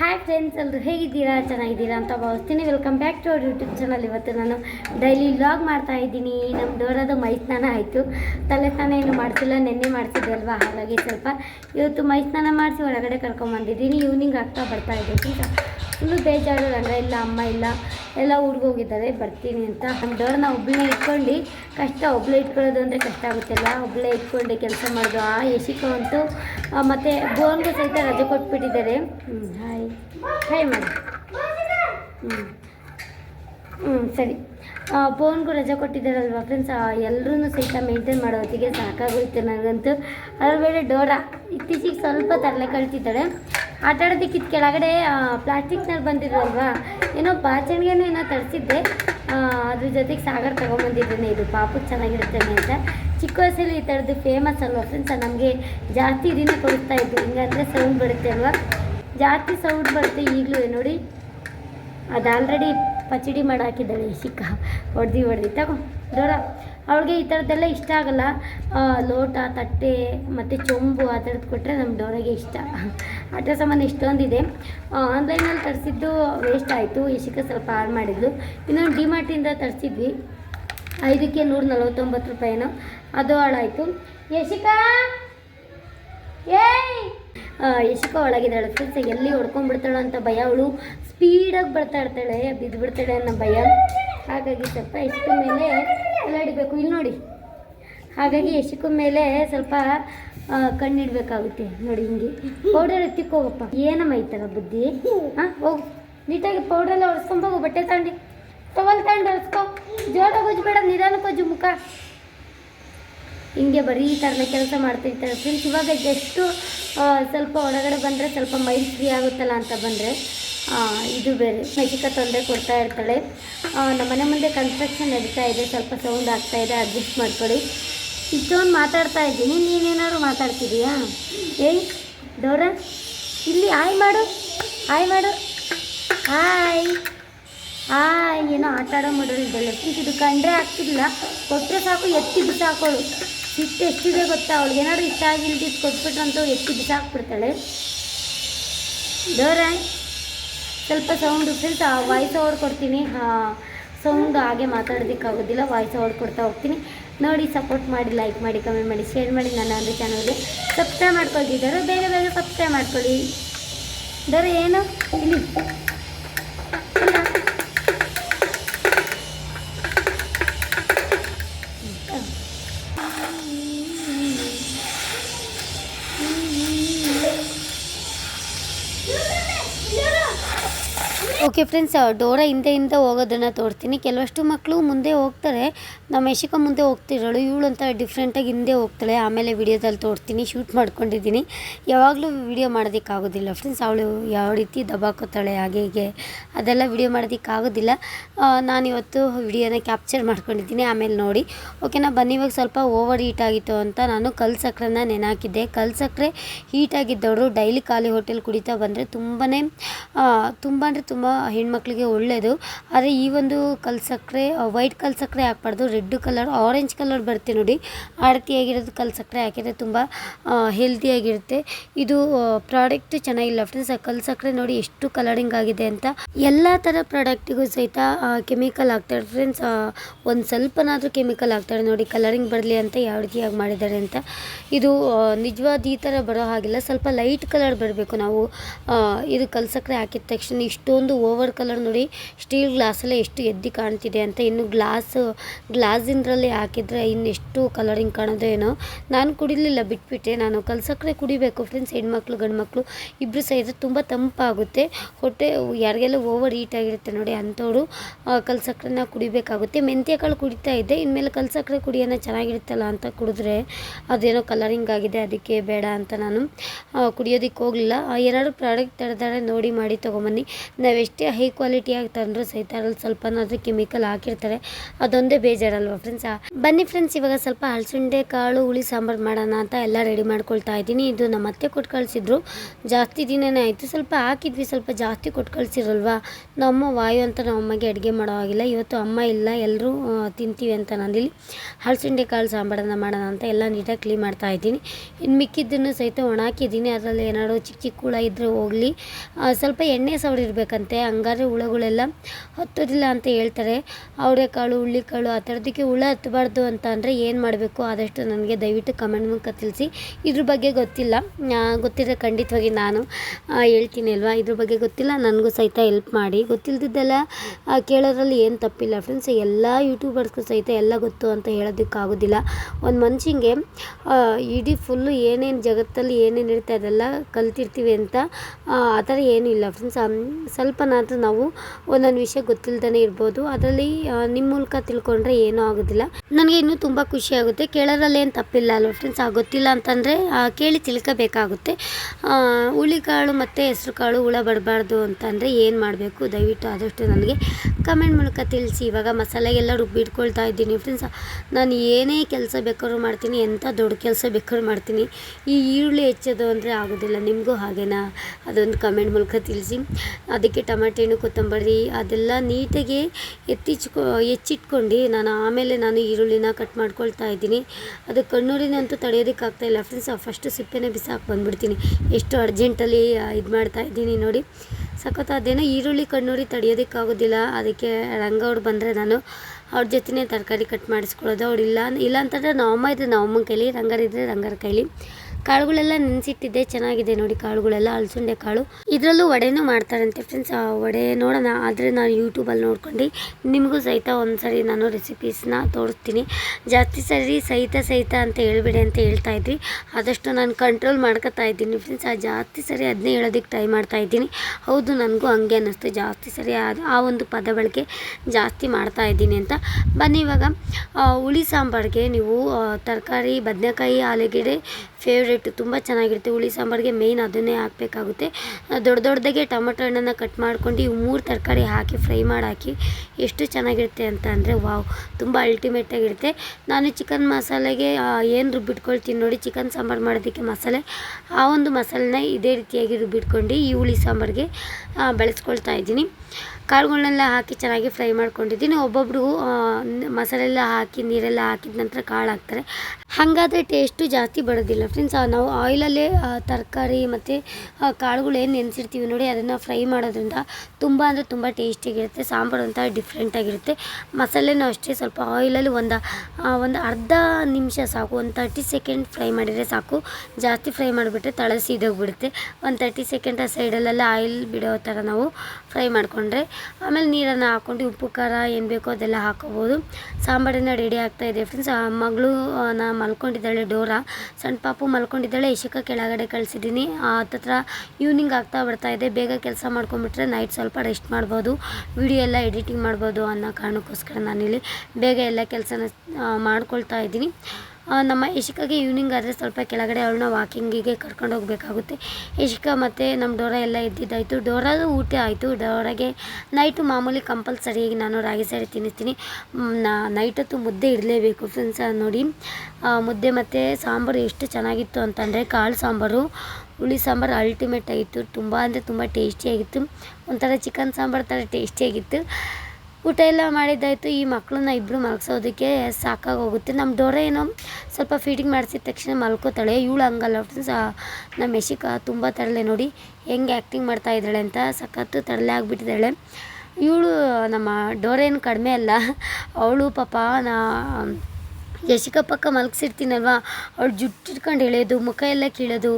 Hi friends ಎಲ್ಲರೂ ಹೇಗಿದ್ದೀರಾ? ಚೆನ್ನಾಗಿದ್ದೀರಾ ಅಂತ ಭಾವಿಸ್ತೀನಿ. Welcome back to our YouTube channel ಇವತ್ತು ನಾನು ಡೈಲಿ ವ್ಲಾಗ್ ಮಾಡ್ತಾ ಇದ್ದೀನಿ. ನಮ್ಮ ಡೋರದು ಮೈ ಸ್ನಾನ ಆಯಿತು. ತಲೆ ಸ್ನಾನ ಏನು ಮಾಡಿಸಿಲ್ಲ, ನೆನ್ನೆ ಮಾಡಿಸಿದ್ದೆ ಅಲ್ವಾ? ಹಾಗಾಗಿ ಸ್ವಲ್ಪ ಇವತ್ತು ಮೈ ಸ್ನಾನ ಮಾಡಿಸಿ ಒಳಗಡೆ ಕರ್ಕೊಂಬಂದಿದ್ದೀನಿ. ಈವ್ನಿಂಗ್ ಆಗ್ತಾ ಬರ್ತಾ ಇದ್ದೀನಿ ಫುಲ್ಲು ಬೇಜಾರು ರಂಗ ಇಲ್ಲ, ಅಮ್ಮ ಇಲ್ಲ, ಎಲ್ಲ ಊರಿಗೋಗಿದ್ದಾರೆ ಬರ್ತೀನಿ ಅಂತ. ನಮ್ಮ ಡೋರ್ನ ಒಬ್ಬಳೇ ಇಟ್ಕೊಂಡು ಕಷ್ಟ ಒಬ್ಬಳೇ ಇಟ್ಕೊಳ್ಳೋದು ಅಂದರೆ ಕಷ್ಟ ಆಗುತ್ತಲ್ಲ ಒಬ್ಬಳೇ ಇಟ್ಕೊಂಡು ಕೆಲಸ ಮಾಡೋದು ಆ ಯಶಿಕ ಅಂತೂ ಮತ್ತು ಬೋನ್ಗೂ ಸಹಿತ ರಜೆ ಕೊಟ್ಬಿಟ್ಟಿದ್ದಾರೆ. ಹಾಯ್ ಹಾಯ್ ಮಾಡಿ ಹ್ಞೂ ಹ್ಞೂ ಸರಿ. ಬೋನ್ಗೂ ರಜೆ ಕೊಟ್ಟಿದ್ದಾರಲ್ವ ಫ್ರೆಂಡ್ಸ್ ಎಲ್ಲರೂ ಸಹಿತ ಮೇಂಟೈನ್ ಮಾಡೋ ಹೊತ್ತಿಗೆ ಸಾಕಾಗೋಯ್ತು ನನಗಂತೂ. ಅದ್ರ ಮೇಲೆ ಡೋರ ಇತ್ತೀಚೆಗೆ ಸ್ವಲ್ಪ ತರಲೆ ಕಳ್ತಿದ್ದಾಳೆ. ಆಟ ಆಡೋದಕ್ಕೆ ಇದು ಕೆಳಗಡೆ ಪ್ಲಾಸ್ಟಿಕ್ನಲ್ಲಿ ಬಂದಿರಲ್ವಾ ಏನೋ ಬಾಚಣಿಗೆನೂ ಏನೋ ತರಿಸಿದ್ದೆ. ಅದ್ರ ಜೊತೆಗೆ ಸಾಗರ್ ತೊಗೊಂಬಂದಿದ್ದೇನೆ, ಇದು ಪಾಪು ಚೆನ್ನಾಗಿರುತ್ತೆ ಅಂತ. ಚಿಕ್ಕ ವಯಸ್ಸಲ್ಲಿ ಈ ಥರದ್ದು ಫೇಮಸ್ ಅಲ್ವಾ ಫ್ರೆಂಡ್ಸ್ ನಮಗೆ ಜಾಸ್ತಿ ಇದನ್ನು ಕೊಡಿಸ್ತಾ ಇದ್ದು ಹಿಂಗಂದರೆ ಸೌಂಡ್ ಬರುತ್ತೆ ಅಲ್ವಾ? ಜಾಸ್ತಿ ಸೌಂಡ್ ಬರುತ್ತೆ ಈಗಲೂ ನೋಡಿ? ಅದು ಆಲ್ರೆಡಿ ಪಚಡಿ ಮಾಡಿ ಹಾಕಿದ್ದಾಳೆ ಚಿಕ್ಕ. ಹೊಡೆದು, ಹೊಡೆದಿ. ತಗೋ ದೂರ ಅವಳಿಗೆ ಈ ಥರದ್ದೆಲ್ಲ ಇಷ್ಟ ಆಗಲ್ಲ. ಲೋಟ, ತಟ್ಟೆ, ಮತ್ತು ಚೊಂಬು ಆ ಥರದ್ದು ಕೊಟ್ಟರೆ ನಮ್ಮ ಡೋರಿಗೆ ಇಷ್ಟ. ಆಟ ಸಾಮಾನು ಇಷ್ಟೊಂದಿದೆ. ಆನ್ಲೈನಲ್ಲಿ ತರಿಸಿದ್ದು ವೇಸ್ಟ್ ಆಯಿತು. ಯಶಿಕ ಸ್ವಲ್ಪ ಹಾಳು ಮಾಡಿದ್ಲು. ಇನ್ನೊಂದು ಡಿಮಾರ್ಟಿಂದ ತರಿಸಿದ್ವಿ. ಐದಕ್ಕೆ ನೂರ ನಲವತ್ತೊಂಬತ್ತು ರೂಪಾಯಿನೋ. ಅದು ಹಾಳಾಯಿತು. ಯಶಿಕಾ! ಏಯ್! ಯಶಿಕ ಒಳಗಿದ್ದಾಳೆ. ಫ್ರೆಂಡ್ಸ್ ಎಲ್ಲಿ ಹೊಡ್ಕೊಂಡ್ಬಿಡ್ತಾಳೋ ಅಂತ ಭಯ. ಅವಳು ಸ್ಪೀಡಾಗಿ ಬರ್ತಾ ಇರ್ತಾಳೆ. ಬಿದ್ದು ಬಿಡ್ತಾಳೆ ಅನ್ನೋ ಭಯ. ಹಾಗಾಗಿ ಸ್ವಲ್ಪ ಯಶಿಕ ಮೇಲೆ ಎಲ್ಲ ಇಲ್ಲಿ ನೋಡಿ. ಹಾಗಾಗಿ ಯಶಿಕ ಮೇಲೆ ಸ್ವಲ್ಪ ಕಣ್ಣಿಡಬೇಕಾಗುತ್ತೆ. ನೋಡಿ ಹಿಂಗೆ. ಪೌಡರ್ ಎತ್ತಿಕೋಗಪ್ಪ ಏನಮ್ಮ ಈ ಥರ ಬುದ್ಧಿ? ಹಾಂ, ಹೋಗು. ನೀಟಾಗಿ ಪೌಡರ್ ಎಲ್ಲ ಒರೆಸ್ಕೊಂಬೋಗು ಬಟ್ಟೆ ತಗೊಂಡು. ಟವಲ್ ತಗೊಂಡು ಒರೆಸ್ಕೊ. ಜೋರಾಗಿ ಬೇಡ ನಿಧಾನಕ್ಕೆ ಉಜ್ಜು ಮುಖ. ಹಿಂಗೆ ಬರೀ ಥರನೇ ಕೆಲಸ ಮಾಡ್ತಿರ್ತಾರೆ ಫ್ರೆಂಡ್ಸ್ ಇವಾಗ ಜಸ್ಟು ಸ್ವಲ್ಪ ಒಳಗಡೆ ಬಂದರೆ ಸ್ವಲ್ಪ ಮೈಂಡ್ ಫ್ರೀ ಆಗುತ್ತಲ್ಲ ಅಂತ ಬಂದರೆ ಇದು ಬೇರೆ. ನೈತಿಕ ತೊಂದರೆ ಕೊಡ್ತಾ ಇರ್ತಾಳೆ. ಆ, ನಮ್ಮ ಮನೆ ಮುಂದೆ ಕನ್ಸ್ಟ್ರಕ್ಷನ್ ನಡೀತಾ ಇದೆ. ಸ್ವಲ್ಪ ಸೌಂಡ್ ಆಗ್ತಾ ಇದೆ. ಅಡ್ಜಸ್ಟ್ ಮಾಡ್ಕೊಳ್ಳಿ. ಇಷ್ಟೊಂದು ಮಾತಾಡ್ತಾ ಇದ್ದೀನಿ. ನೀನೇನಾದ್ರು ಮಾತಾಡ್ತಿದೀಯಾ ಏಯ್ ಡೋರ ಇಲ್ಲಿ ಹಾಯ್ ಮಾಡು. ಹಾಯ್ ಮಾಡು. ಹಾಯ್. ಹಾಯ್. ಏನೋ ಆಟ ಆಡೋ ಫ್ರೆಂಡ್ಸ್ ಇದು ಕಂಡ್ರೆ ಆಗ್ತಿಲ್ಲ. ಕೊಟ್ಟರೆ ಸಾಕು ಎತ್ತಿ ಬಿಟ್ಟು ಹಾಕೋಳು ಇಷ್ಟು ಎಷ್ಟಿದೆ ಗೊತ್ತಾ? ಅವಳಿಗೆ ಏನಾದ್ರು ಇಷ್ಟ ಆಗಿಲ್ಲ ಕೊಟ್ಬಿಟ್ರಂತೂ ಎತ್ತಿ ಬಿಸಾಕ್ಬಿಡ್ತಾಳೆ ಡೋರ ಸ್ವಲ್ಪ ಸೌಂಡ್ ಫ್ರೆಂಡ್ಸ್ ವಾಯ್ಸ್ ಓವರ್ ಕೊಡ್ತೀನಿ. ಸೌಂಡ್ ಹಾಗೆ ಮಾತಾಡೋದಕ್ಕಾಗೋದಿಲ್ಲ ವಾಯ್ಸ್ ಓವರ್ ಕೊಡ್ತಾ ಹೋಗ್ತೀನಿ. ನೋಡಿ ಸಪೋರ್ಟ್ ಮಾಡಿ ಲೈಕ್ ಮಾಡಿ ಕಮೆಂಟ್ ಮಾಡಿ ಶೇರ್ ಮಾಡಿ ನನ್ನ ಒಂದು ಚಾನಲ್ಗೆ ಸಬ್ಸ್ಕ್ರೈಬ್ ಮಾಡ್ಕೊಳ್ತಿದ್ದಾರೆ ಬೇಗ ಬೇಗ ಸಬ್ಸ್ಕ್ರೈಬ್ ಮಾಡ್ಕೊಳ್ಳಿ. ದರ ಏನು? ಇಲ್ಲಿ. ಓಕೆ ಫ್ರೆಂಡ್ಸ್ ಡೋರ ಹಿಂದೆ ಹಿಂದೆ ಹೋಗೋದನ್ನು ತೋರಿಸ್ತೀನಿ ಕೆಲವಷ್ಟು ಮಕ್ಕಳು ಮುಂದೆ ಹೋಗ್ತಾರೆ. ನಮ್ಮ ಯಶಿಕ ಮುಂದೆ ಹೋಗ್ತಿರೋಳು. ಇವಳು ಅಂತ ಡಿಫ್ರೆಂಟಾಗಿ ಹಿಂದೆ ಹೋಗ್ತಾಳೆ. ಆಮೇಲೆ ವಿಡಿಯೋದಲ್ಲಿ ತೋರಿಸ್ತೀನಿ ಶೂಟ್ ಮಾಡ್ಕೊಂಡಿದ್ದೀನಿ. ಯಾವಾಗಲೂ ವಿಡಿಯೋ ಮಾಡೋದಕ್ಕಾಗೋದಿಲ್ಲ ಫ್ರೆಂಡ್ಸ್ ಅವಳು ಯಾವ ರೀತಿ ದಬಾಕೋತಾಳೆ, ಹಾಗೆ ಹೀಗೆ ಅದೆಲ್ಲ ವಿಡಿಯೋ ಮಾಡೋದಕ್ಕಾಗೋದಿಲ್ಲ. ನಾನು ಇವತ್ತು ವಿಡಿಯೋನ ಕ್ಯಾಪ್ಚರ್ ಮಾಡ್ಕೊಂಡಿದ್ದೀನಿ. ಆಮೇಲೆ ನೋಡಿ. ಓಕೆನಾ ಬನ್ನಿ, ಇವಾಗ ಸ್ವಲ್ಪ ಓವರ್ ಹೀಟ್ ಆಗಿತ್ತು ಅಂತ ನಾನು ಕಲ್ ಸಕ್ಕರೆನ ನೆನಾಕಿದ್ದೆ. ಕಲ್ ಸಕ್ಕರೆ ಹೀಟ್ ಆಗಿದ್ದವರು ಡೈಲಿ ಖಾಲಿ ಹೋಟೆಲ್ ಕುಡಿತಾ ಬಂದರೆ ತುಂಬಾ ತುಂಬ ಅಂದರೆ ತುಂಬ ಹೆಣ್ಮಕ್ಳಿಗೆ ಒಳ್ಳೆಯದು ಆದರೆ ಈ ಒಂದು ಕಲ್ಸಕ್ಕರೆ ವೈಟ್ ಕಲ್ಸಕ್ಕರೆ ಹಾಕ್ಬಾರ್ದು. ರೆಡ್ ಕಲರ್ ಆರೆಂಜ್ ಕಲರ್ ಬರುತ್ತೆ ನೋಡಿ. ಆ ರೀತಿಯಾಗಿರೋದು ಕಲ್ ಸಕ್ಕರೆ ಹಾಕಿದರೆ ತುಂಬ ಹೆಲ್ದಿಯಾಗಿರುತ್ತೆ ಇದು ಪ್ರಾಡಕ್ಟ್ ಚೆನ್ನಾಗಿಲ್ಲ ಫ್ರೆಂಡ್ಸ್ ಆ ಕಲ್ಸಕ್ಕರೆ ನೋಡಿ ಎಷ್ಟು ಕಲರಿಂಗ್ ಆಗಿದೆ ಅಂತ. ಎಲ್ಲ ಥರ ಪ್ರಾಡಕ್ಟಿಗೂ ಸಹಿತ ಕೆಮಿಕಲ್ ಹಾಕ್ತಾರೆ ಫ್ರೆಂಡ್ಸ್ ಒಂದು ಸ್ವಲ್ಪನಾದರೂ ಕೆಮಿಕಲ್ ಹಾಕ್ತಾರೆ ನೋಡಿ. ಕಲರಿಂಗ್ ಬರಲಿ ಅಂತ ಯಾವ ರೀತಿಯಾಗಿ ಮಾಡಿದ್ದಾರೆ ಅಂತ. ಇದು ನಿಜವಾದ ಈ ಥರ ಬರೋ ಹಾಗಿಲ್ಲ. ಸ್ವಲ್ಪ ಲೈಟ್ ಕಲರ್ ಬರಬೇಕು ನಾವು. ಇದು ಕಲ್ಸಕ್ಕರೆ ಹಾಕಿದ ತಕ್ಷಣ ಇಷ್ಟೊಂದು ಓವರ್ ಕಲರ್ ನೋಡಿ ಸ್ಟೀಲ್ ಗ್ಲಾಸಲ್ಲೇ ಎಷ್ಟು ಎದ್ದಿ ಕಾಣ್ತಿದೆ ಅಂತ ಇನ್ನು ಗ್ಲಾಸ್ ಗ್ಲಾಸಿಂದ್ರಲ್ಲಿ ಹಾಕಿದರೆ ಇನ್ನೆಷ್ಟು ಕಲರಿಂಗ್ ಕಾಣೋದು ಏನೋ. ನಾನು ಕುಡಿಲಿಲ್ಲ, ಬಿಟ್ಬಿಟ್ಟೆ. ನಾನು ಕಲ್ಸಕ್ರೆ ಕುಡಿಬೇಕು ಫ್ರೆಂಡ್ಸ್ ಹೆಣ್ಮಕ್ಳು, ಗಂಡ್ಮಕ್ಳು ಇಬ್ಬರು ಸೈಜ್ ತುಂಬ ತಂಪಾಗುತ್ತೆ. ಹೊಟ್ಟೆ ಯಾರಿಗೆಲ್ಲ ಓವರ್ ಹೀಟ್ ಆಗಿರುತ್ತೆ ನೋಡಿ, ಅಂಥವ್ರು ಕಲ್ಸಕ್ಕರೆನ ಕುಡಿಬೇಕಾಗುತ್ತೆ. ಮೆಂತ್ಯ ಕಾಳು ಕುಡಿತಾ ಇದ್ದೆ, ಇನ್ಮೇಲೆ ಕಲ್ಸಕ್ರೆ ಕುಡಿಯೋಣ ಚೆನ್ನಾಗಿರುತ್ತಲ್ಲ ಅಂತ ಕುಡಿದ್ರೆ ಅದೇನೋ ಕಲರಿಂಗ್ ಆಗಿದೆ, ಅದಕ್ಕೆ ಬೇಡ ಅಂತ ನಾನು ಕುಡಿಯೋದಕ್ಕೆ ಹೋಗಲಿಲ್ಲ. ಎರಡು ಪ್ರಾಡಕ್ಟ್ ತಡೆದಾರೆ ನೋಡಿ ಮಾಡಿ ತೊಗೊಂಬನ್ನಿ. ನಾವೆಷ್ಟೇ ಹೈ ಕ್ವಾಲಿಟಿಯಾಗಿ ತಂದರೂ ಸಹಿತ ಅದ್ರಲ್ಲಿ ಅದ್ರ ಕೆಮಿಕಲ್ ಹಾಕಿರ್ತಾರೆ. ಅದೊಂದೇ ಬೇಜಾರಲ್ವ ಫ್ರೆಂಡ್ಸ್ ಬನ್ನಿ ಫ್ರೆಂಡ್ಸ್ ಇವಾಗ ಸ್ವಲ್ಪ ಹಲಸುಂಡೆ ಕಾಳು, ಹುಳಿ ಸಾಂಬಾರು ಮಾಡೋಣ ಅಂತ ಎಲ್ಲ ರೆಡಿ ಮಾಡ್ಕೊಳ್ತಾ ಇದ್ದೀನಿ. ಇದು ನಮ್ಮ ಅತ್ತೆ ಕೊಟ್ಟು ಕಳಿಸಿದ್ರು. ಜಾಸ್ತಿ ದಿನನೇ ಆಯಿತು. ಸ್ವಲ್ಪ ಹಾಕಿದ್ವಿ, ಸ್ವಲ್ಪ ಜಾಸ್ತಿ ಕೊಟ್ಟು ಕಳಿಸಿರಲ್ವಾ? ನಮ್ಮ ವಾಯು ಅಂತ ನಮ್ಮ ಅಮ್ಮಗೆ ಅಡುಗೆ ಮಾಡೋ ಆಗಿಲ್ಲ ಇವತ್ತು ಅಮ್ಮ ಇಲ್ಲ ಎಲ್ಲರೂ ತಿಂತೀವಿ ಅಂತ ನಾನಿಲ್ಲಿ ಹಲಸುಂಡೆ ಕಾಳು ಸಾಂಬಾರನ್ನು ಮಾಡೋಣ ಅಂತ ಎಲ್ಲ ನೀಟಾಗಿ ಕ್ಲೀನ್ ಮಾಡ್ತಾ ಇದ್ದೀನಿ. ಇನ್ನು ಮಿಕ್ಕಿದ್ದನ್ನು ಸಹಿತ ಒಣಾಕಿದ್ದೀನಿ ಅದರಲ್ಲಿ ಏನಾದ್ರು ಚಿಕ್ಕ ಚಿಕ್ಕ ಹುಳ ಇದ್ದರೆ ಹೋಗಲಿ. ಸ್ವಲ್ಪ ಎಣ್ಣೆ ಸವಡಿರ್ಬೇಕಂತೆ ಹಂಗಾದ್ರೆ ಹುಳುಗಳೆಲ್ಲ ಹತ್ತೋದಿಲ್ಲ ಅಂತ ಹೇಳ್ತಾರೆ. ಅವರೆಕಾಳು, ಹುಳ್ಳಿಕಾಳು ಆ ಥರದಕ್ಕೆ ಹುಳ ಹತ್ತಬಾರ್ದು ಅಂತ ಅಂದರೆ ಏನು ಮಾಡಬೇಕು ಆದಷ್ಟು ನನಗೆ ದಯವಿಟ್ಟು ಕಮೆಂಟ್ ಮೂಲಕ ತಿಳಿಸಿ. ಇದ್ರ ಬಗ್ಗೆ ಗೊತ್ತಿಲ್ಲ. ಗೊತ್ತಿದ್ರೆ ಖಂಡಿತವಾಗಿ ನಾನು ಹೇಳ್ತೀನಿ ಅಲ್ವಾ? ಇದ್ರ ಬಗ್ಗೆ ಗೊತ್ತಿಲ್ಲ, ನನಗೂ ಸಹಿತ ಹೆಲ್ಪ್ ಮಾಡಿ. ಗೊತ್ತಿಲ್ಲದಿದ್ದೆಲ್ಲ ಕೇಳೋದ್ರಲ್ಲಿ ಏನು ತಪ್ಪಿಲ್ಲ ಫ್ರೆಂಡ್ಸ್ ಎಲ್ಲ ಯೂಟ್ಯೂಬರ್ಸ್ಗೂ ಸಹಿತ ಎಲ್ಲ ಗೊತ್ತು ಅಂತ ಹೇಳೋದಕ್ಕಾಗೋದಿಲ್ಲ. ಒಂದು ಮನುಷ್ಯಂಗೆ ಇಡೀ ಫುಲ್ಲು ಏನೇನು ಜಗತ್ತಲ್ಲಿ ಏನೇನು ಇರುತ್ತೆ ಅದೆಲ್ಲ ಕಲ್ತಿರ್ತೀವಿ ಅಂತ, ಆ ಥರ ಏನೂ ಇಲ್ಲ ಫ್ರೆಂಡ್ಸ್ ಸ್ವಲ್ಪನಾದರೂ ನಾವು ಒಂದೊಂದು ವಿಷಯ ಗೊತ್ತಿಲ್ದೇ ಇರ್ಬೋದು. ಅದರಲ್ಲಿ ನಿಮ್ಮ ಮೂಲಕ ತಿಳ್ಕೊಂಡ್ರೆ ಏನೂ ಆಗೋದಿಲ್ಲ. ನನಗೆ ಇನ್ನೂ ತುಂಬ ಖುಷಿ ಆಗುತ್ತೆ. ಕೇಳೋದ್ರಲ್ಲಿ ಏನು ತಪ್ಪಿಲ್ಲ ಅಲ್ವ ಫ್ರೆಂಡ್ಸ್ ಆ, ಗೊತ್ತಿಲ್ಲ ಅಂತಂದರೆ ಕೇಳಿ ತಿಳ್ಕೋಬೇಕಾಗುತ್ತೆ. ಹುಳಿಕಾಳು ಮತ್ತು ಹೆಸ್ರು ಕಾಳು ಹುಳ ಬರಬಾರ್ದು ಅಂತಂದರೆ ಏನು ಮಾಡಬೇಕು? ದಯವಿಟ್ಟು ಆದಷ್ಟು ನನಗೆ ಕಮೆಂಟ್ ಮೂಲಕ ತಿಳಿಸಿ. ಇವಾಗ ಮಸಾಲೆಗೆಲ್ಲ ರುಬ್ಬಿಟ್ಕೊಳ್ತಾ ಇದ್ದೀನಿ ಫ್ರೆಂಡ್ಸ್ ನಾನು ಏನೇ ಕೆಲಸ ಬೇಕಾದ್ರೂ ಮಾಡ್ತೀನಿ. ಎಂಥ ದೊಡ್ಡ ಕೆಲಸ ಬೇಕಾದ್ರೂ ಮಾಡ್ತೀನಿ. ಈ ಈರುಳ್ಳಿ ಹೆಚ್ಚೋದು ಅಂದರೆ ಆಗೋದಿಲ್ಲ. ನಿಮಗೂ ಹಾಗೇನಾ? ಅದೊಂದು ಕಮೆಂಟ್ ಮೂಲಕ ತಿಳಿಸಿ. ಅದಕ್ಕೆ ಟಮಾಟೆ ಹಣ್ಣು ಕೊತ್ತಂಬರಿ ಅದೆಲ್ಲ ನೀಟಾಗಿ ಎತ್ತಿಚ್ಕೊ ಹೆಚ್ಚಿಟ್ಕೊಂಡು ನಾನು ಆಮೇಲೆ ನಾನು ಈರುಳ್ಳಿನ ಕಟ್ ಮಾಡ್ಕೊಳ್ತಾ ಇದ್ದೀನಿ. ಅದು ಕಣ್ಣೂರಿನಂತೂ ತಡೆಯೋದಕ್ಕೆ ಇಲ್ಲ. ಫ್ರೆಂಡ್ಸ್ ಫಸ್ಟು ಸಿಪ್ಪೆನೇ ಬಿಸಾಕಿ ಬಂದುಬಿಡ್ತೀನಿ. ಎಷ್ಟು ಅರ್ಜೆಂಟಲ್ಲಿ ಇದು ಮಾಡ್ತಾ ಇದ್ದೀನಿ ನೋಡಿ. ಸಖತ್ತಾದೇನೋ ಈರುಳ್ಳಿ ಕಣ್ಣೂರಿ ತಡೆಯೋದಕ್ಕಾಗೋದಿಲ್ಲ ಅದಕ್ಕೆ ರಂಗ ಅವ್ರು ಬಂದರೆ ನಾನು ಅವ್ರ ಜೊತೆನೇ ತರಕಾರಿ ಕಟ್ ಮಾಡಿಸ್ಕೊಳ್ಳೋದು. ಅವ್ರು ಇಲ್ಲ ಇಲ್ಲ ಅಂತಂದರೆ ನಮ್ಮಮ್ಮ ಇದ್ರೆ ನಮ್ಮಮ್ಮನ ಕೈಲಿ ರಂಗರಿದ್ದರೆ ರಂಗರ ಕೈಲಿ. ಕಾಳುಗಳೆಲ್ಲ ನೆನೆಸಿಟ್ಟಿದ್ದೆ. ಚೆನ್ನಾಗಿದೆ ನೋಡಿ ಕಾಳುಗಳೆಲ್ಲ. ಅಲಸಂದೆ ಕಾಳು. ಇದರಲ್ಲೂ ವಡೆನೂ ಮಾಡ್ತಾರಂತೆ ಫ್ರೆಂಡ್ಸ್ ಆ ವಡೆ ನೋಡೋಣ, ಆದರೆ ನಾನು ಯೂಟ್ಯೂಬಲ್ಲಿ ನೋಡ್ಕೊಂಡು ನಿಮಗೂ ಸಹಿತ ಒಂದು ಸರಿ ನಾನು ರೆಸಿಪೀಸ್ನ ತೋರಿಸ್ತೀನಿ. ಜಾಸ್ತಿ ಸರಿ ಸಹಿತ ಸಹಿತ ಅಂತ ಹೇಳ್ಬಿಡಿ ಅಂತ ಹೇಳ್ತಾ ಇದ್ವಿ ಆದಷ್ಟು ನಾನು ಕಂಟ್ರೋಲ್ ಮಾಡ್ಕೊತಾ ಇದ್ದೀನಿ ಫ್ರೆಂಡ್ಸ್ ಆ ಜಾಸ್ತಿ ಸರಿ ಅದನ್ನೇ ಹೇಳೋದಕ್ಕೆ ಟ್ರೈ ಮಾಡ್ತಾ ಇದ್ದೀನಿ. ಹೌದು, ನನಗೂ ಹಂಗೆ ಅನ್ನಿಸ್ತು. ಜಾಸ್ತಿ ಸರಿ ಆ ಒಂದು ಪದ ಬಳಕೆ ಜಾಸ್ತಿ ಮಾಡ್ತಾ ಇದ್ದೀನಿ ಅಂತ. ಬನ್ನಿ ಇವಾಗ ಹುಳಿ ಸಾಂಬಾರಿಗೆ ನೀವು ತರಕಾರಿ, ಬದನೆಕಾಯಿ, ಆಲೂಗೆಡ್ಡೆ ಫೇವ್ರೇಟು ತುಂಬ ಚೆನ್ನಾಗಿರುತ್ತೆ. ಹುಳಿ ಸಾಂಬಾರಿಗೆ ಮೇಯ್ನ್ ಅದನ್ನೇ ಹಾಕಬೇಕಾಗುತ್ತೆ. ದೊಡ್ಡ ದೊಡ್ಡದಾಗೆ ಟೊಮೆಟೊ ಹಣ್ಣನ್ನು ಕಟ್ ಮಾಡ್ಕೊಂಡು ಇವು ಮೂರು ತರಕಾರಿ ಹಾಕಿ, ಫ್ರೈ ಮಾಡಿ ಹಾಕಿ ಎಷ್ಟು ಚೆನ್ನಾಗಿರುತ್ತೆ ಅಂತ ಅಂದರೆ ವಾವ್, ತುಂಬ ಅಲ್ಟಿಮೇಟಾಗಿರುತ್ತೆ ನಾನು ಚಿಕನ್ ಮಸಾಲೆಗೆ ಏನು ರುಬ್ಬಿಟ್ಕೊಳ್ತೀನಿ ನೋಡಿ ಚಿಕನ್ ಸಾಂಬಾರು ಮಾಡೋದಕ್ಕೆ ಮಸಾಲೆ, ಆ ಒಂದು ಮಸಾಲೆನ ಇದೇ ರೀತಿಯಾಗಿ ರುಬ್ಬಿಟ್ಕೊಂಡು ಈ ಹುಳಿ ಸಾಂಬಾರಿಗೆ ಬೆಳೆಸ್ಕೊಳ್ತಾ ಇದ್ದೀನಿ. ಕಾಳುಗಳನ್ನೆಲ್ಲ ಹಾಕಿ ಚೆನ್ನಾಗಿ ಫ್ರೈ ಮಾಡ್ಕೊಂಡಿದ್ದೀನಿ. ಒಬ್ಬೊಬ್ರಿಗೂ ಮಸಾಲೆಲ್ಲ ಹಾಕಿ, ನೀರೆಲ್ಲ ಹಾಕಿದ ನಂತರ ಕಾಳು ಹಾಕ್ತಾರೆ ಹಾಗಾದರೆ ಟೇಸ್ಟು ಜಾಸ್ತಿ ಬರೋದಿಲ್ಲ ಫ್ರೆಂಡ್ಸ್ ನಾವು ಆಯಿಲಲ್ಲೇ ತರಕಾರಿ ಮತ್ತು ಕಾಳುಗಳು ಏನು ನೆನೆಸಿರ್ತೀವಿ ನೋಡಿ, ಅದನ್ನು ಫ್ರೈ ಮಾಡೋದ್ರಿಂದ ತುಂಬ ಅಂದರೆ ತುಂಬ ಟೇಸ್ಟಿಯಾಗಿರುತ್ತೆ ಸಾಂಬಾರು ಅಂತ ಡಿಫ್ರೆಂಟಾಗಿರುತ್ತೆ ಮಸಾಲೆನೂ ಅಷ್ಟೇ ಸ್ವಲ್ಪ ಆಯಿಲಲ್ಲಿ ಒಂದು ಒಂದು ಅರ್ಧ ನಿಮಿಷ ಸಾಕು, ಒಂದು ತರ್ಟಿ ಸೆಕೆಂಡ್ ಫ್ರೈ ಮಾಡಿದರೆ ಸಾಕು. ಜಾಸ್ತಿ ಫ್ರೈ ಮಾಡಿಬಿಟ್ರೆ ತಳಸಿ ಇದೋಗ್ಬಿಡುತ್ತೆ ಒಂದು ತರ್ಟಿ ಸೆಕೆಂಡ್ ಆ ಸೈಡಲ್ಲೆಲ್ಲ ಆಯಿಲ್ ಬಿಡೋ ಥರ ನಾವು ಫ್ರೈ ಮಾಡಿಕೊಂಡ್ರೆ, ಆಮೇಲೆ ನೀರನ್ನು ಹಾಕ್ಕೊಂಡು ಉಪ್ಪು ಖಾರ ಏನು ಬೇಕೋ ಅದೆಲ್ಲ ಹಾಕೋಬೋದು. ಸಾಂಬಾರಿನ ರೆಡಿ ಆಗ್ತಾ ಇದೆ ಫ್ರೆಂಡ್ಸ್ ಮಗಳು ನಾ ಮಲ್ಕೊಂಡಿದ್ದಾಳೆ ಡೋರಾ. ಸಣ್ಣ ಪಾಪು ಮಲ್ಕೊಂಡಿದ್ದಾಳೆ. ಇಶಕ ಕೆಳಗಡೆ ಕಳಿಸಿದ್ದೀನಿ. ಹತ್ತತ್ರ ಈವ್ನಿಂಗ್ ಆಗ್ತಾ ಬರ್ತಾ ಇದೆ. ಬೇಗ ಕೆಲಸ ಮಾಡ್ಕೊಂಬಿಟ್ರೆ ನೈಟ್ ಸ್ವಲ್ಪ ರೆಸ್ಟ್ ಮಾಡ್ಬೋದು. ವಿಡಿಯೋ ಎಲ್ಲ ಎಡಿಟಿಂಗ್ ಮಾಡ್ಬೋದು ಅನ್ನೋ ಕಾರಣಕ್ಕೋಸ್ಕರ ನಾನಿಲ್ಲಿ ಬೇಗ ಎಲ್ಲ ಕೆಲಸನ ಮಾಡ್ಕೊಳ್ತಾ ಇದ್ದೀನಿ. ನಮ್ಮ ಯಶಿಕಾಗೆ ಈವ್ನಿಂಗ್ ಆದರೆ ಸ್ವಲ್ಪ ಕೆಳಗಡೆ ಅವಳನ್ನ ವಾಕಿಂಗಿಗೆ ಕರ್ಕೊಂಡು ಹೋಗಬೇಕಾಗುತ್ತೆ. ಯಶಿಕಾ ಮತ್ತು ನಮ್ಮ ಡೋರ ಎಲ್ಲ ಇದ್ದಿದ್ದಾಯಿತು ಡೋರಾದು ಊಟ ಆಯಿತು. ಡೋರಾಗೆ ನೈಟು ಮಾಮೂಲಿ ಕಂಪಲ್ಸರಿಯಾಗಿ ನಾನು ರಾಗಿ ಸಾರಿ ತಿನ್ನಿಸ್ತೀನಿ. ಮ್, ನಾ ನೈಟ್ ಹೊತ್ತು ಮುದ್ದೆ ಇಡಲೇಬೇಕು ಫ್ರೆಂಡ್ಸ್ ನೋಡಿ. ಮುದ್ದೆ ಮತ್ತು ಸಾಂಬಾರು ಎಷ್ಟು ಚೆನ್ನಾಗಿತ್ತು ಅಂತಂದರೆ ಕಾಳು ಸಾಂಬಾರು ಹುಳಿ ಸಾಂಬಾರು ಅಲ್ಟಿಮೇಟ್ ಆಗಿತ್ತು ತುಂಬ ಅಂದರೆ ತುಂಬ ಟೇಸ್ಟಿಯಾಗಿತ್ತು ಒಂಥರ ಚಿಕನ್ ಸಾಂಬಾರು ಥರ ಟೇಸ್ಟಿಯಾಗಿತ್ತು ಊಟ ಎಲ್ಲ ಮಾಡಿದ್ದಾಯಿತು. ಈ ಮಕ್ಕಳನ್ನ ಇಬ್ಬರು ಮಲಗಿಸೋದಕ್ಕೆ ಸಾಕಾಗೋಗುತ್ತೆ. ನಮ್ಮ ದೊರೆ ಏನೋ ಸ್ವಲ್ಪ ಫೀಡಿಂಗ್ ಮಾಡಿಸಿದ ತಕ್ಷಣ ಮಲ್ಕೋತಾಳೆ. ಇವಳು ಹಂಗಲ್ಲ. ಸಹ ನಮ್ಮ ಮೆಶಿಕ ತುಂಬ ತರಲೆ ನೋಡಿ. ಹೆಂಗೆ ಆ್ಯಕ್ಟಿಂಗ್ ಮಾಡ್ತಾ ಇದ್ದಾಳೆ ಅಂತ ಸಖತ್ತು ತರಲೆ ಆಗಿಬಿಟ್ಟಿದ್ದಾಳೆ. ಇವಳು ನಮ್ಮ ಡೋರೇನು ಕಡಿಮೆ ಅಲ್ಲ. ಅವಳು ಪಾಪ ನಾ ಯಶಿಕ ಪಕ್ಕ ಮಲಗಿಸಿರ್ತೀನಲ್ವ? ಅವಳು ಜುಟ್ಟಿಟ್ಕೊಂಡು ಎಳೆಯೋದು, ಮುಖ ಎಲ್ಲ ಕೀಳೋದು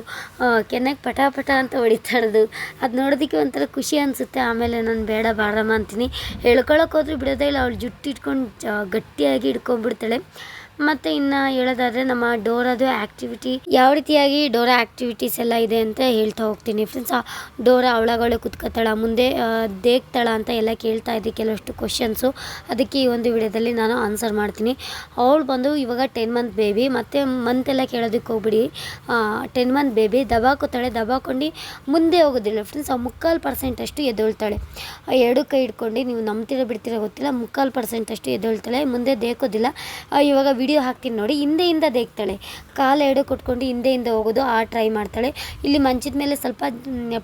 ಕೆನ್ನೆಗೆ ಪಟ ಪಟ ಅಂತ ಹೊಡಿತಾ ಇರೋದು. ಅದು ನೋಡೋದಕ್ಕೆ ಒಂಥರ ಖುಷಿ ಅನಿಸುತ್ತೆ. ಆಮೇಲೆ ನಾನು ಬೇಡ ಬಾರಮ್ಮ ಅಂತೀನಿ. ಹೇಳ್ಕೊಳಕ್ಕೆ ಹೋದ್ರೆ ಬಿಡೋದೇ ಇಲ್ಲ. ಅವಳು ಜುಟ್ಟಿಟ್ಕೊಂಡು ಗಟ್ಟಿಯಾಗಿ ಹಿಡ್ಕೊಂಡ್ಬಿಡ್ತಾಳೆ. ಮತ್ತು ಇನ್ನು ಹೇಳೋದಾದ್ರೆ ನಮ್ಮ ಡೋರಾದು ಆ್ಯಕ್ಟಿವಿಟಿ ಯಾವ ರೀತಿಯಾಗಿ ಡೋರಾ ಆ್ಯಕ್ಟಿವಿಟೀಸ್ ಎಲ್ಲ ಇದೆ ಅಂತ ಹೇಳ್ತಾ ಹೋಗ್ತೀನಿ. ಫ್ರೆಂಡ್ಸ್ ಆ ಡೋರಾ ಅವಳಗಳು ಕುತ್ಕೋತಾಳ, ಮುಂದೆ ದೇಗ್ತಾಳ ಅಂತ ಎಲ್ಲ ಕೇಳ್ತಾ ಇದ್ದೆ ಕೆಲವಷ್ಟು ಕ್ವಶನ್ಸು ಅದಕ್ಕೆ ಈ ಒಂದು ವಿಡಿಯೋದಲ್ಲಿ ನಾನು ಆನ್ಸರ್ ಮಾಡ್ತೀನಿ. ಅವಳು ಬಂದು ಇವಾಗ ಟೆನ್ ಮಂತ್ ಬೇಬಿ ಮತ್ತು ಮಂತ್ ಎಲ್ಲ ಕೇಳೋದಕ್ಕೆ ಹೋಗ್ಬಿಡಿ. ಟೆನ್ ಮಂತ್ ಬೇಬಿ ದಬಾಕೋತಾಳೆ ದಬಾಕೊಂಡು ಮುಂದೆ ಹೋಗೋದಿಲ್ಲ. ಫ್ರೆಂಡ್ಸ್ ಆ ಮುಕ್ಕಾಲು ಪರ್ಸೆಂಟ್ ಅಷ್ಟು ಎದ್ದೇಳ್ತಾಳೆ. ಆ ಎರಡು ಕೈ ಹಿಡ್ಕೊಂಡು ನೀವು ನಂಬ್ತಿರೋ ಬಿಡ್ತೀರ ಗೊತ್ತಿಲ್ಲ, ಮುಕ್ಕಾಲು ಪರ್ಸೆಂಟ್ ಅಷ್ಟು ಎದ್ದೇಳ್ತಾಳೆ, ಮುಂದೆ ದೇಕೋದಿಲ್ಲ. ಇವಾಗ ವಿಡಿಯೋ ಹಾಕ್ತೀನಿ ನೋಡಿ, ಹಿಂದೆಯಿಂದ ದೇಗ್ತಾಳೆ ಕಾಲು ಎರಡು ಕೊಟ್ಕೊಂಡು ಹಿಂದೆಯಿಂದ ಹೋಗೋದು, ಆ ಟ್ರೈ ಮಾಡ್ತಾಳೆ. ಇಲ್ಲಿ ಮಂಚದ ಮೇಲೆ ಸ್ವಲ್ಪ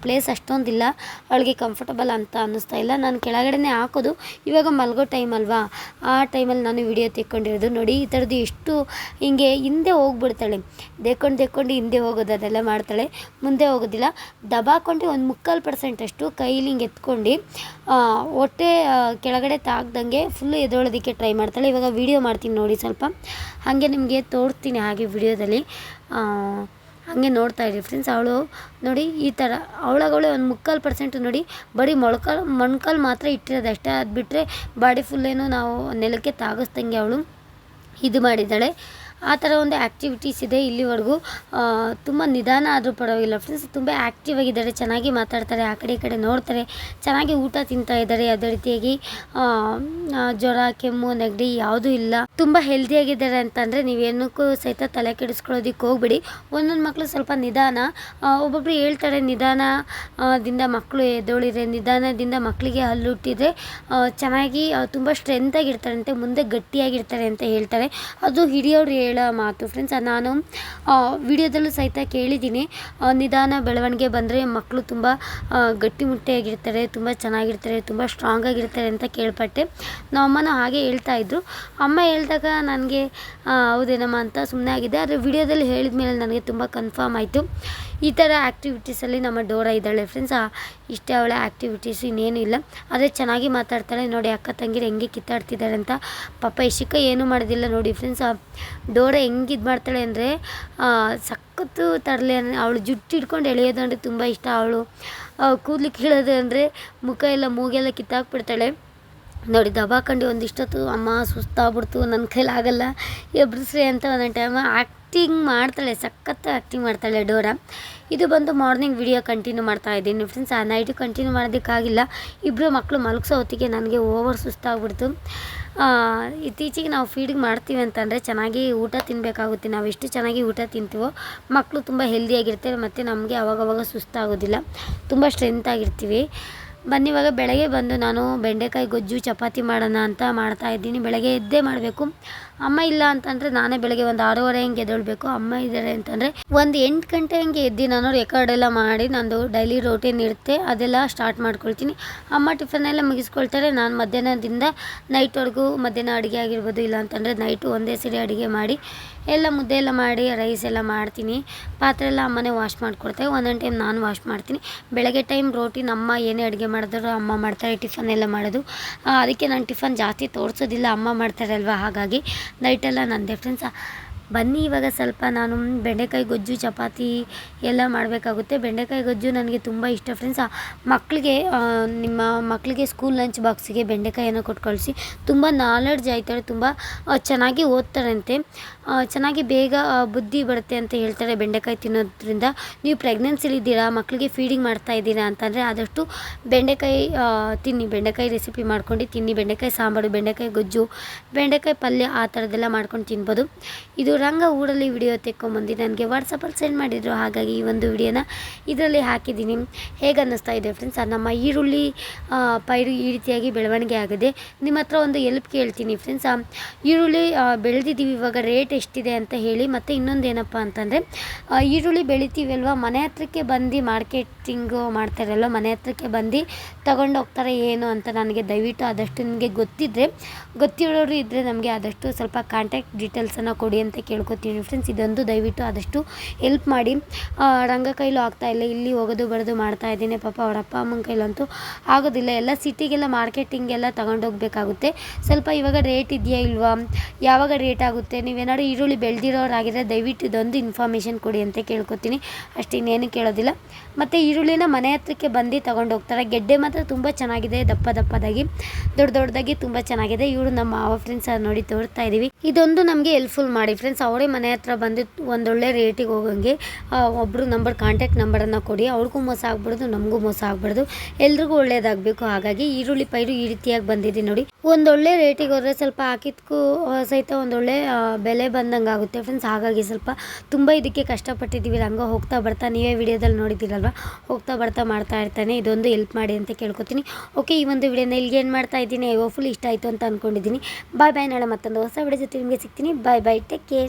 ಪ್ಲೇಸ್ ಅಷ್ಟೊಂದಿಲ್ಲ. ಅವಳಿಗೆ ಕಂಫರ್ಟಬಲ್ ಅಂತ ಅನ್ನಿಸ್ತಾ ಇಲ್ಲ. ನಾನು ಕೆಳಗಡೆನೇ ಹಾಕೋದು. ಇವಾಗ ಮಲಗೋ ಟೈಮ್ ಅಲ್ವಾ? ಆ ಟೈಮಲ್ಲಿ ನಾನು ವಿಡಿಯೋ ತೆಕ್ಕೊಂಡಿರೋದು. ನೋಡಿ, ಈ ಥರದ್ದು ಎಷ್ಟು ಹಿಂಗೆ ಹಿಂದೆ ಹೋಗ್ಬಿಡ್ತಾಳೆ. ದೇಕೊಂಡು ದೇಕೊಂಡು ಹಿಂದೆ ಹೋಗೋದು, ಅದೆಲ್ಲ ಮಾಡ್ತಾಳೆ. ಮುಂದೆ ಹೋಗೋದಿಲ್ಲ. ದಬಾಕೊಂಡು ಒಂದು ಮುಕ್ಕಾಲು ಪರ್ಸೆಂಟ್ ಅಷ್ಟು ಕೈಲಿ ಹಿಂಗೆ ಎತ್ಕೊಂಡು ಹೊಟ್ಟೆ ಕೆಳಗಡೆ ತಾಗ್ದಂಗೆ ಫುಲ್ಲು ಎದೊಳೋದಕ್ಕೆ ಟ್ರೈ ಮಾಡ್ತಾಳೆ. ಇವಾಗ ವಿಡಿಯೋ ಮಾಡ್ತೀನಿ ನೋಡಿ ಸ್ವಲ್ಪ. ಹಾಗೆ ನಿಮಗೆ ತೋರಿಸ್ತೀನಿ ಹಾಗೆ ವಿಡಿಯೋದಲ್ಲಿ. ಹಾಗೆ ನೋಡ್ತಾ ಇದ್ದೀವಿ ಫ್ರೆಂಡ್ಸ್ ಅವಳು ನೋಡಿ ಈ ಥರ ಅವಳಗಳೇ ಒಂದು ಮುಕ್ಕಾಲು ಪರ್ಸೆಂಟ್ ನೋಡಿ ಬರೀ ಮೊಳಕಾಲು, ಮೊಣ್ಕಾಲು ಮಾತ್ರ ಇಟ್ಟಿರೋದು ಅಷ್ಟೇ. ಅದು ಬಿಟ್ಟರೆ ಬಾಡಿ ಫುಲ್ಲೇನು ನಾವು ನೆಲಕ್ಕೆ ತಾಗಿಸ್ದಂಗೆ ಅವಳು ಇದು ಮಾಡಿದ್ದಾಳೆ. ಆ ಥರ ಒಂದು ಆ್ಯಕ್ಟಿವಿಟೀಸ್ ಇದೆ ಇಲ್ಲಿವರೆಗೂ. ತುಂಬ ನಿಧಾನ ಆದರೂ ಪರವಾಗಿಲ್ಲ. ಫ್ರೆಂಡ್ಸ್ ತುಂಬ ಆ್ಯಕ್ಟಿವ್ ಆಗಿದ್ದಾರೆ, ಚೆನ್ನಾಗಿ ಮಾತಾಡ್ತಾರೆ, ಆ ಕಡೆ ಈ ಕಡೆ ನೋಡ್ತಾರೆ, ಚೆನ್ನಾಗಿ ಊಟ ತಿಂತಾ ಇದ್ದಾರೆ. ಯಾವುದೇ ರೀತಿಯಾಗಿ ಜ್ವರ, ಕೆಮ್ಮು, ನೆಗಡಿ ಯಾವುದೂ ಇಲ್ಲ. ತುಂಬ ಹೆಲ್ದಿಯಾಗಿದ್ದಾರೆ ಅಂತಂದರೆ ನೀವೇನಕ್ಕೂ ಸಹಿತ ತಲೆ ಕೆಡಿಸ್ಕೊಳ್ಳೋದಕ್ಕೆ ಹೋಗ್ಬಿಡಿ. ಒಂದೊಂದು ಮಕ್ಕಳು ಸ್ವಲ್ಪ ನಿಧಾನ. ಒಬ್ಬೊಬ್ರು ಹೇಳ್ತಾರೆ ನಿಧಾನದಿಂದ ದಿಂದ ಮಕ್ಕಳು ಎದ್ದೋಳಿದರೆ, ನಿಧಾನದಿಂದ ಮಕ್ಕಳಿಗೆ ಹಲ್ಲು ಹುಟ್ಟಿದ್ರೆ ಚೆನ್ನಾಗಿ ತುಂಬ ಸ್ಟ್ರೆಂತಾಗಿರ್ತಾರಂತೆ ಮುಂದೆ ಗಟ್ಟಿಯಾಗಿರ್ತಾರೆ ಅಂತ ಹೇಳ್ತಾರೆ. ಅದು ಹಿರಿಯವ್ರು ಹೇಳೋ ಮಾತು. ಫ್ರೆಂಡ್ಸ್ ನಾನು ವಿಡಿಯೋದಲ್ಲೂ ಸಹಿತ ಕೇಳಿದ್ದೀನಿ. ನಿಧಾನ ಬೆಳವಣಿಗೆ ಬಂದರೆ ಮಕ್ಕಳು ತುಂಬ ಗಟ್ಟಿಮುಟ್ಟಿಯಾಗಿರ್ತಾರೆ, ತುಂಬ ಚೆನ್ನಾಗಿರ್ತಾರೆ, ತುಂಬ ಸ್ಟ್ರಾಂಗ್ ಆಗಿರ್ತಾರೆ ಅಂತ ಕೇಳ್ಪಟ್ಟೆ. ನಮ್ಮ ಅಮ್ಮನೂ ಹಾಗೆ ಹೇಳ್ತಾ ಇದ್ರು. ಅಮ್ಮ ಹೇಳಿದಾಗ ನನಗೆ ಹೌದೇನಮ್ಮ ಅಂತ ಸುಮ್ಮನೆ ಆಗಿದೆ. ಆದರೆ ವಿಡಿಯೋದಲ್ಲಿ ಹೇಳಿದ ಮೇಲೆ ನನಗೆ ತುಂಬ ಕನ್ಫರ್ಮ್ ಆಯಿತು. ಈ ಥರ ಆ್ಯಕ್ಟಿವಿಟೀಸಲ್ಲಿ ನಮ್ಮ ಡೋರ ಇದ್ದಾಳೆ ಫ್ರೆಂಡ್ಸ್ ಇಷ್ಟೇ ಅವಳ ಆ್ಯಕ್ಟಿವಿಟೀಸ್ ಇನ್ನೇನು ಇಲ್ಲ. ಆದರೆ ಚೆನ್ನಾಗಿ ಮಾತಾಡ್ತಾಳೆ. ನೋಡಿ ಅಕ್ಕ ತಂಗಿರು ಹೆಂಗೆ ಕಿತ್ತಾಡ್ತಿದ್ದಾರೆ ಅಂತ. ಪಾಪ ಇಶಿಕ ಏನೂ ಮಾಡೋದಿಲ್ಲ ನೋಡಿ ಫ್ರೆಂಡ್ಸ್ ಡೋರ ಹೆಂಗೆ ಇದು ಮಾಡ್ತಾಳೆ ಅಂದರೆ ಸಖತ್ತು ತರಲೆ ಅವಳು ಜುಟ್ಟು ಹಿಡ್ಕೊಂಡು ಎಳೆಯೋದು ಅಂದರೆ ತುಂಬ ಇಷ್ಟ. ಅವಳು ಕೂದಲು ಕೀಳೋದು ಅಂದರೆ ಮುಖ ಎಲ್ಲ ಮೂಗೆಲ್ಲ ಕಿತ್ತಾಕ್ಬಿಡ್ತಾಳೆ. ನೋಡಿ, ದಬಾಕಂಡಿ ಒಂದಿಷ್ಟೊತ್ತು ಅಮ್ಮ ಸುಸ್ತಾಗ್ಬಿಡ್ತು ನನ್ನ ಕೈಲಾಗಲ್ಲ ಸ್ರೀ ಅಂತ ಒಂದೊಂದು ಟೈಮ್ ಆ್ಯಕ್ಟಿಂಗ್ ಮಾಡ್ತಾಳೆ, ಸಖತ್ ಆ್ಯಕ್ಟಿಂಗ್ ಮಾಡ್ತಾಳೆ ಡೋರಾ. ಇದು ಬಂದು ಮಾರ್ನಿಂಗ್ ವಿಡಿಯೋ ಕಂಟಿನ್ಯೂ ಮಾಡ್ತಾ ಇದ್ದೀನಿ. ಫ್ರೆಂಡ್ಸ್ ಆ ನೈಟು ಕಂಟಿನ್ಯೂ ಮಾಡೋದಕ್ಕಾಗಿಲ್ಲ. ಇಬ್ಬರು ಮಕ್ಕಳು ಮಲಗಿಸೋ ಹೊತ್ತಿಗೆ ನನಗೆ ಓವರ್ ಸುಸ್ತಾಗ್ಬಿಡ್ತು. ಇತ್ತೀಚೆಗೆ ನಾವು ಫೀಡಿಂಗ್ ಮಾಡ್ತೀವಿ ಅಂತಂದರೆ ಚೆನ್ನಾಗಿ ಊಟ ತಿನ್ನಬೇಕಾಗುತ್ತೆ ನಾವು ಎಷ್ಟು ಚೆನ್ನಾಗಿ ಊಟ ತಿಂತೀವೋ ಮಕ್ಕಳು ತುಂಬ ಹೆಲ್ದಿಯಾಗಿರ್ತಾರೆ ಮತ್ತು ನಮಗೆ ಅವಾಗವಾಗ ಸುಸ್ತಾಗೋದಿಲ್ಲ. ತುಂಬ ಸ್ಟ್ರೆಂತ್ ಆಗಿರ್ತೀವಿ. ಬನ್ನಿ ಇವಾಗ ಬೆಳಗ್ಗೆ ಬಂದು ನಾನು ಬೆಂಡೆಕಾಯಿ ಗೊಜ್ಜು, ಚಪಾತಿ ಮಾಡೋಣ ಅಂತ ಮಾಡ್ತಾ ಇದ್ದೀನಿ. ಬೆಳಗ್ಗೆ ಎದ್ದೇ ಮಾಡಬೇಕು. ಅಮ್ಮ ಇಲ್ಲ ಅಂತಂದರೆ ನಾನೇ ಬೆಳಗ್ಗೆ ಒಂದು ಆರೂವರೆ ಹಂಗೆ ಎದ್ದೇಳಬೇಕು. ಅಮ್ಮ ಇದ್ದಾರೆ ಅಂತಂದರೆ ಒಂದು ಎಂಟು ಗಂಟೆ ಹಂಗೆ ಎದ್ದು ನಾನು ರೆಕಾರ್ಡ್ ಎಲ್ಲ ಮಾಡಿ ನಂದು ಡೈಲಿ ರೋಟೀನ್ ಇರುತ್ತೆ. ಅದೆಲ್ಲ ಸ್ಟಾರ್ಟ್ ಮಾಡ್ಕೊಳ್ತೀನಿ. ಅಮ್ಮ ಟಿಫನ್ ಎಲ್ಲ ಮುಗಿಸ್ಕೊಳ್ತಾರೆ. ನಾನು ಮಧ್ಯಾಹ್ನದಿಂದ ನೈಟ್ವರೆಗೂ ಮಧ್ಯಾಹ್ನ ಅಡುಗೆ ಆಗಿರ್ಬೋದು, ಇಲ್ಲ ಅಂತಂದರೆ ನೈಟು ಒಂದೇ ಸರಿ ಅಡುಗೆ ಮಾಡಿ ಎಲ್ಲ ಮುದ್ದೆ ಎಲ್ಲ ಮಾಡಿ ರೈಸ್ ಎಲ್ಲ ಮಾಡ್ತೀನಿ. ಪಾತ್ರೆ ಎಲ್ಲ ಅಮ್ಮನೇ ವಾಶ್ ಮಾಡಿಕೊಡ್ತಾರೆ ಒಂದೊಂದು ಟೈಮ್ ನಾನು ವಾಶ್ ಮಾಡ್ತೀನಿ. ಬೆಳಗ್ಗೆ ಟೈಮ್ ರೋಟಿನ ಅಮ್ಮ ಏನೇ ಅಡುಗೆ ಮಾಡಿದ್ರು ಅಮ್ಮ ಮಾಡ್ತಾರೆ ಟಿಫನ್ ಎಲ್ಲ ಮಾಡೋದು. ಅದಕ್ಕೆ ನಾನು ಟಿಫನ್ ಜಾಸ್ತಿ ತೋರಿಸೋದಿಲ್ಲ. ಅಮ್ಮ ಮಾಡ್ತಾರಲ್ವ? ಹಾಗಾಗಿ ನೈಟೆಲ್ಲ ನಂದೆ ಫ್ರೆಂಡ್ಸ್ ಬನ್ನಿ, ಇವಾಗ ಸ್ವಲ್ಪ ನಾನು ಬೆಂಡೆಕಾಯಿ ಗೊಜ್ಜು, ಚಪಾತಿ ಎಲ್ಲ ಮಾಡಬೇಕಾಗುತ್ತೆ. ಬೆಂಡೆಕಾಯಿ ಗೊಜ್ಜು ನನಗೆ ತುಂಬ ಇಷ್ಟ ಫ್ರೆಂಡ್ಸ್ ಮಕ್ಕಳಿಗೆ ನಿಮ್ಮ ಮಕ್ಕಳಿಗೆ ಸ್ಕೂಲ್ ಲಂಚ್ ಬಾಕ್ಸಿಗೆ ಬೆಂಡೆಕಾಯಿಯನ್ನು ಕೊಟ್ಟು ಕಳಿಸಿ. ತುಂಬ ನಾಲೆಡ್ಜ್ ಆಯ್ತಾರೆ, ತುಂಬ ಚೆನ್ನಾಗಿ ಓದ್ತಾರಂತೆ. ಚೆನ್ನಾಗಿ ಬೇಗ ಬುದ್ಧಿ ಬರುತ್ತೆ ಅಂತ ಹೇಳ್ತಾರೆ ಬೆಂಡೆಕಾಯಿ ತಿನ್ನೋದ್ರಿಂದ. ನೀವು ಪ್ರೆಗ್ನೆನ್ಸಿಲಿದ್ದೀರಾ ಮಕ್ಕಳಿಗೆ ಫೀಡಿಂಗ್ ಮಾಡ್ತಾ ಇದ್ದೀರಾ ಅಂತಂದರೆ ಆದಷ್ಟು ಬೆಂಡೆಕಾಯಿ ತಿನ್ನಿ. ಬೆಂಡೆಕಾಯಿ ರೆಸಿಪಿ ಮಾಡ್ಕೊಂಡು ತಿನ್ನಿ. ಬೆಂಡೆಕಾಯಿ ಸಾಂಬಾರು, ಬೆಂಡೆಕಾಯಿ ಗೊಜ್ಜು, ಬೆಂಡೆಕಾಯಿ ಪಲ್ಯ ಆ ಥರದ್ದೆಲ್ಲ ಮಾಡ್ಕೊಂಡು ತಿನ್ಬೋದು. ಇದು ರಂಗ ಊರಲ್ಲಿ ವಿಡಿಯೋ ತೆಕ್ಕೊಂಬಂದು ನನಗೆ ವಾಟ್ಸಪ್ಪಲ್ಲಿ ಸೆಂಡ್ ಮಾಡಿದರು. ಹಾಗಾಗಿ ಈ ಒಂದು ವಿಡಿಯೋನ ಇದರಲ್ಲಿ ಹಾಕಿದ್ದೀನಿ. ಹೇಗೆ ಅನ್ನಿಸ್ತಾ ಇದೆ ಫ್ರೆಂಡ್ಸ್ ನಮ್ಮ ಈರುಳ್ಳಿ ಪೈರು ಈ ರೀತಿಯಾಗಿ ಬೆಳವಣಿಗೆ ಆಗಿದೆ. ನಿಮ್ಮ ಹತ್ರ ಒಂದು ಎಲ್ಪ್ ಕೇಳ್ತೀನಿ ಫ್ರೆಂಡ್ಸ್ ಈರುಳ್ಳಿ ಬೆಳೆದಿದ್ದೀವಿ. ಇವಾಗ ರೇಟ್ ಎಷ್ಟಿದೆ ಅಂತ ಹೇಳಿ. ಮತ್ತು ಇನ್ನೊಂದು ಏನಪ್ಪ ಅಂತಂದರೆ ಈರುಳ್ಳಿ ಬೆಳಿತೀವಲ್ವ? ಮನೆ ಹತ್ರಕ್ಕೆ ಬಂದು ಮಾರ್ಕೆಟಿಂಗು ಮಾಡ್ತಾರಲ್ಲ ಮನೆ ಹತ್ರಕ್ಕೆ ಬಂದು ತಗೊಂಡು ಹೋಗ್ತಾರೆ ಏನು ಅಂತ ನನಗೆ ದಯವಿಟ್ಟು ಆದಷ್ಟು ನಿಮಗೆ ಗೊತ್ತಿದ್ದರೆ ಗೊತ್ತಿರೋರು ಇದ್ದರೆ ನಮಗೆ ಆದಷ್ಟು ಸ್ವಲ್ಪ ಕಾಂಟ್ಯಾಕ್ಟ್ ಡೀಟೇಲ್ಸನ್ನು ಕೊಡಿ ಅಂತ ಕೇಳ್ಕೊತೀನಿ ಫ್ರೆಂಡ್ಸ್ ಇದೊಂದು ದಯವಿಟ್ಟು ಆದಷ್ಟು ಹೆಲ್ಪ್ ಮಾಡಿ. ರಂಗ ಕೈಲೂ ಆಗ್ತಾ ಇಲ್ಲ. ಇಲ್ಲಿ ಹೋಗೋದು, ಬರೋದು ಮಾಡ್ತಾ ಇದ್ದೀನಿ. ಪಾಪ ಅವ್ರ ಅಪ್ಪ ಅಮ್ಮನ ಕೈಲಂತೂ ಆಗೋದಿಲ್ಲ. ಎಲ್ಲ ಸಿಟಿಗೆಲ್ಲ ಮಾರ್ಕೆಟಿಂಗೆಲ್ಲ ತಗೊಂಡೋಗ್ಬೇಕಾಗುತ್ತೆ. ಸ್ವಲ್ಪ ಇವಾಗ ರೇಟ್ ಇದೆಯಾ ಇಲ್ವಾ? ಯಾವಾಗ ರೇಟ್ ಆಗುತ್ತೆ? ನೀವೇನಾದ್ರು ಈರುಳ್ಳಿ ಬೆಳೆದಿರೋರಾಗಿದ್ರೆ ದಯವಿಟ್ಟು ಇದೊಂದು ಇನ್ಫಾರ್ಮೇಷನ್ ಕೊಡಿ ಅಂತ ಕೇಳ್ಕೊತೀನಿ. ಅಷ್ಟು ಇನ್ನೇನು ಕೇಳೋದಿಲ್ಲ. ಮತ್ತು ಈರುಳ್ಳಿನ ಮನೆ ಹತ್ರಕ್ಕೆ ಬಂದು ತಗೊಂಡು ಹೋಗ್ತಾರೆ ಗೆಡ್ಡೆ ಮಾತ್ರ ತುಂಬ ಚೆನ್ನಾಗಿದೆ, ದಪ್ಪ ದಪ್ಪದಾಗಿ. ದೊಡ್ಡ ದೊಡ್ಡದಾಗಿ ತುಂಬ ಚೆನ್ನಾಗಿದೆ. ಇವರು ನಮ್ಮ ಮಾವ ಫ್ರೆಂಡ್ಸ್ ನೋಡಿ ತೋರ್ತಾ ಇದ್ದೀವಿ ಇದೊಂದು ನಮಗೆ ಹೆಲ್ಪ್ಫುಲ್ ಮಾಡಿ. ಫ್ರೆಂಡ್ಸ್ ಅವರೇ ಮನೆ ಹತ್ರ ಬಂದು ಒಂದೊಳ್ಳೆ ರೇಟಿಗೆ ಹೋಗೋಂಗೆ ಒಬ್ಬರು ನಂಬರ್ ಕಾಂಟ್ಯಾಕ್ಟ್ ನಂಬರನ್ನು ಕೊಡಿ, ಅವ್ರಿಗೂ ಮೋಸ ಆಗ್ಬಾರ್ದು ನಮಗೂ ಮೋಸ ಆಗ್ಬಾರ್ದು ಎಲ್ರಿಗೂ ಒಳ್ಳೇದಾಗಬೇಕು. ಹಾಗಾಗಿ ಈರುಳ್ಳಿ ಪೈರು ಈ ರೀತಿಯಾಗಿ ಬಂದಿದೆ ನೋಡಿ. ಒಂದೊಳ್ಳೆ ರೇಟಿಗೆ ಹೋದರೆ ಸ್ವಲ್ಪ ಹಾಕಿದ್ಕೂ ಸಹಿತ ಒಂದೊಳ್ಳೆ ಬೆಲೆ ಬಂದಂಗೆ ಆಗುತ್ತೆ ಫ್ರೆಂಡ್ಸ್ ಹಾಗಾಗಿ ಸ್ವಲ್ಪ ತುಂಬ ಇದಕ್ಕೆ ಕಷ್ಟಪಟ್ಟಿದ್ದೀವಿ ಹಂಗೆ ಹೋಗ್ತಾ ಬರ್ತಾ, ನೀವೇ ವಿಡಿಯೋದಲ್ಲಿ ನೋಡಿದ್ದೀರಲ್ವ? ಹೋಗ್ತಾ ಬರ್ತಾ ಮಾಡ್ತಾ ಇರ್ತಾನೆ. ಇದೊಂದು ಹೆಲ್ಪ್ ಮಾಡಿ ಅಂತ ಕೇಳ್ಕೊತೀನಿ. ಓಕೆ ಈ ಒಂದು ವಿಡಿಯೋನ ಇಲ್ಲಿಗೆ ಏನು ಮಾಡ್ತಾ ಇದ್ದೀನಿ. ಫುಲ್ ಇಷ್ಟ ಆಯಿತು ಅಂತ ಅಂದ್ಕೊಂಡಿದ್ದೀನಿ ಬಾಯ್ ಬಾಯ್ ನಾಳೆ ಮತ್ತೊಂದು ಹೊಸ ವಿಡಿಯೋ ಜೊತೆ ನಿಮಗೆ ಸಿಗ್ತೀನಿ. ಬಾಯ್ ಬಾಯ್ ಟೇಕ್ ಕೇರ್